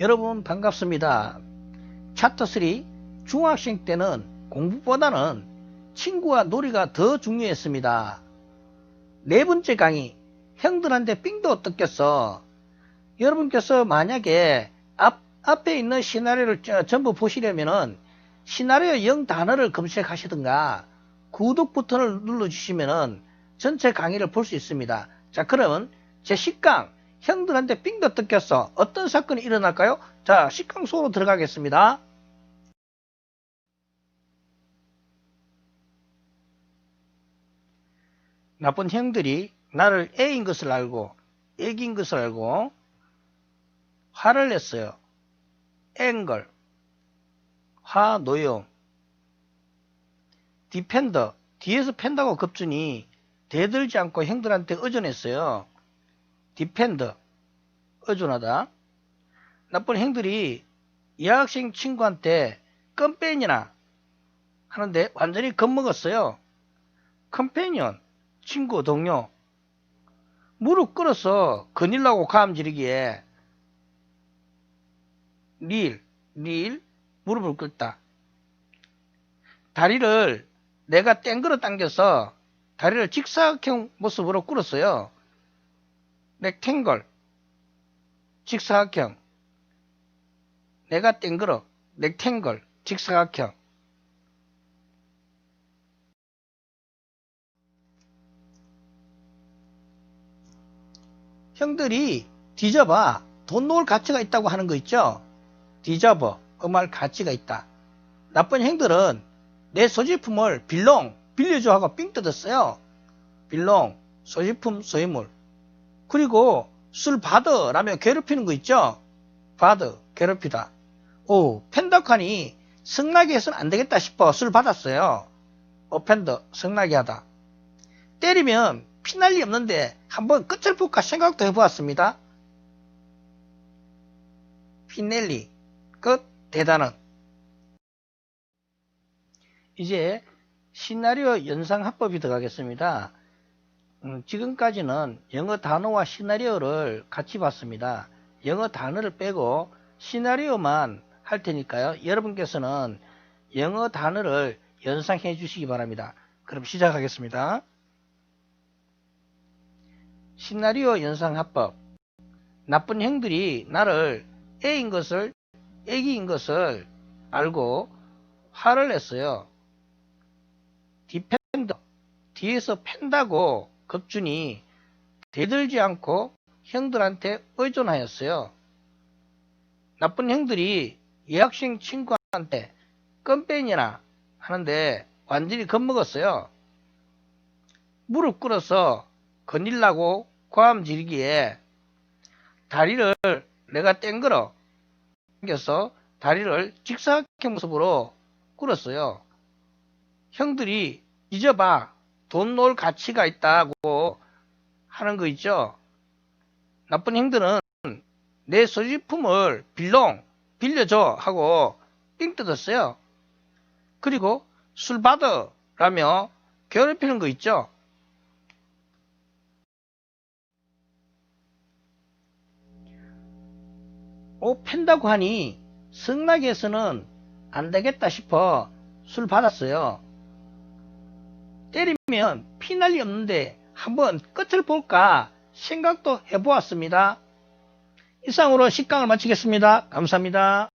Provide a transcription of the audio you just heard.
여러분 반갑습니다. 차트 3 중학생 때는 공부보다는 친구와 놀이가 더 중요했습니다. 네 번째 강의 형들한테 삥도 뜯겼어. 여러분께서 만약에 앞, 앞에 있는 시나리오를 저- 전부 보시려면은 시나리오 0 단어를 검색하시든가 구독 버튼을 눌러주시면은 전체 강의를 볼 수 있습니다. 자, 그러면 제 10강 형들한테 삥도 뜯겼어. 어떤 사건이 일어날까요? 자, 10강 속으로 들어가겠습니다. 나쁜 형들이 나를 애인 것을 알고 애기인 것을 알고 화를 냈어요. 앵걸 화 노용 디펜더 뒤에서 팬다고 급준이 대들지 않고 형들한테 의존했어요. 디펜더 의존하다 나쁜 형들이 여학생 친구한테 껌뺀이나 하는데 완전히 겁먹었어요. 컴패니언 친구 동료 무릎 꿇어서 거닐라고 감 지르기에 릴, 릴 무릎을 꿇다. 다리를 내가 땡그러 당겨서 다리를 직사각형 모습으로 꿇었어요. 렉탱글 직사각형. 내가 땡그러 렉탱글 직사각형. 형들이 뒤져봐. 돈 놓을 가치가 있다고 하는 거 있죠? 뒤져봐. 그말 가치가 있다. 나쁜 형들은 내 소지품을 빌롱 빌려줘 하고 삥 뜯었어요. 빌롱 소지품 소유물 그리고 술 받으라며 괴롭히는 거 있죠? 받으 괴롭히다. 오 펜더칸이 성나게 해서는 안 되겠다 싶어 술 받았어요. 오펜더 성나게 하다. 때리면 피날리 없는데 한번 끝을 볼까 생각도 해보았습니다. 피넬리 끝 대단한 이제 시나리오 연상 합법이 들어가겠습니다. 음, 지금까지는 영어 단어와 시나리오를 같이 봤습니다. 영어 단어를 빼고 시나리오만 할 테니까요. 여러분께서는 영어 단어를 연상해 주시기 바랍니다. 그럼 시작하겠습니다. 시나리오 연상 합법. 나쁜 형들이 나를 애인 것을, 애기인 것을 알고 화를 냈어요. 디펜더. 뒤에서 팬다고 급준이 대들지 않고 형들한테 의존하였어요. 나쁜 형들이 여학생 친구한테 껌뺀이나 하는데 완전히 겁먹었어요. 무릎 꿇어서 거닐라고 고함 지르기에 다리를 내가 땡글어 당겨서 다리를 직사각형 모습으로 꿇었어요. 형들이 잊어봐 돈 놓을 가치가 있다고 하는 거 있죠. 나쁜 형들은 내 소지품을 빌롱 빌려줘 하고 삥 뜯었어요. 그리고 술 받으라며 괴롭히는 거 있죠. 오 팬다고 하니 승낙에서는 안 되겠다 싶어 술 받았어요. 때리면 피날리 없는데 한번 끝을 볼까 생각도 해보았습니다. 이상으로 10강을 마치겠습니다. 감사합니다.